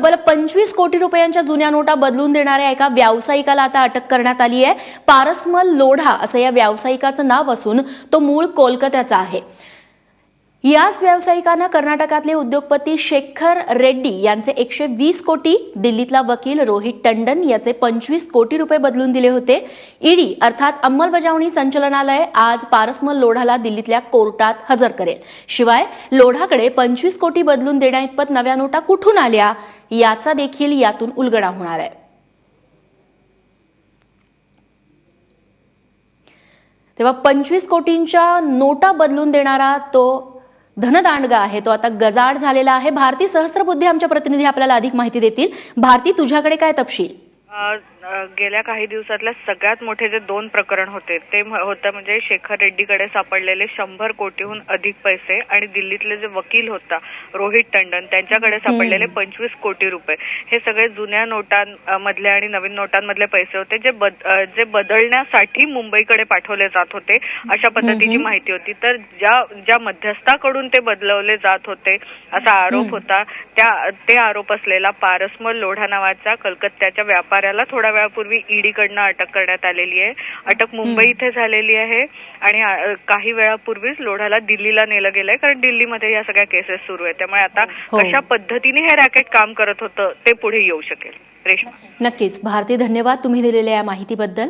तब्बल पंचवीस कोटी रुपयांच्या जुन्या नोटा बदलून देणाऱ्या एका व्यावसायिकाला आता अटक करण्यात आली आहे. पारसमल लोढा असं या व्यावसायिकाचं नाव असून तो मूळ कोलकात्याचा आहे. याच व्यावसायिकानं कर्नाटकातले उद्योगपती शेखर रेड्डी यांचे एकशे वीस कोटी दिल्लीतला वकील रोहित टंडन याचे पंचवीस कोटी रुपये बदलून दिले होते. ईडी अर्थात अंमलबजावणी संचालनालय आज पारसमल लोढाला दिल्लीतल्या कोर्टात हजर करेल. शिवाय लोढाकडे पंचवीस कोटी बदलून देण्याइतपत नव्या नोटा कुठून आल्या? याचा देखील यातून उलगडा होणार आहे. तेव्हा पंचवीस कोटींच्या नोटा बदलून देणारा तो धनदांडगा आहे तो आता गजाड झालेला आहे. भारती सहस्त्रबुद्धी आमच्या प्रतिनिधी आपल्याला अधिक माहिती देतील. भारती तुझ्याकडे काय तपशील? गेल्या काही दिवसातल्या सगळ्यात मोठे जे दोन प्रकरण होते ते होतं म्हणजे शेखर रेड्डीकडे सापडलेले शंभर कोटीहून अधिक पैसे आणि दिल्लीतले जे वकील होता रोहित टंडन त्यांच्याकडे सापडलेले पंचवीस कोटी रुपये. हे सगळे जुन्या नोटांमधले आणि नवीन नोटांमधले पैसे होते जे बद- जे बदलण्यासाठी मुंबईकडे पाठवले जात होते अशा पद्धतीची माहिती होती. तर ज्या ज्या मध्यस्थाकडून ते बदलवले जात होते असा आरोप होता. त्या ते आरोप असलेला पारसमल लोढा नावाच्या कलकत्त्याच्या व्यापाऱ्याला थोड्या वेळापूर्वी ईडी कडनं अटक करण्यात आलेली आहे. अटक मुंबई इथे झालेली आहे आणि काही वेळापूर्वीच लोढाला दिल्लीला नेलं गेलंय कारण दिल्लीमध्ये या सगळ्या केसेस सुरू आहेत. त्यामुळे आता हो. कशा पद्धतीने हे रॅकेट काम करत होतं ते पुढे येऊ शकेल. रेश्मा. नक्कीच. भारती धन्यवाद तुम्ही दिलेल्या या माहितीबद्दल.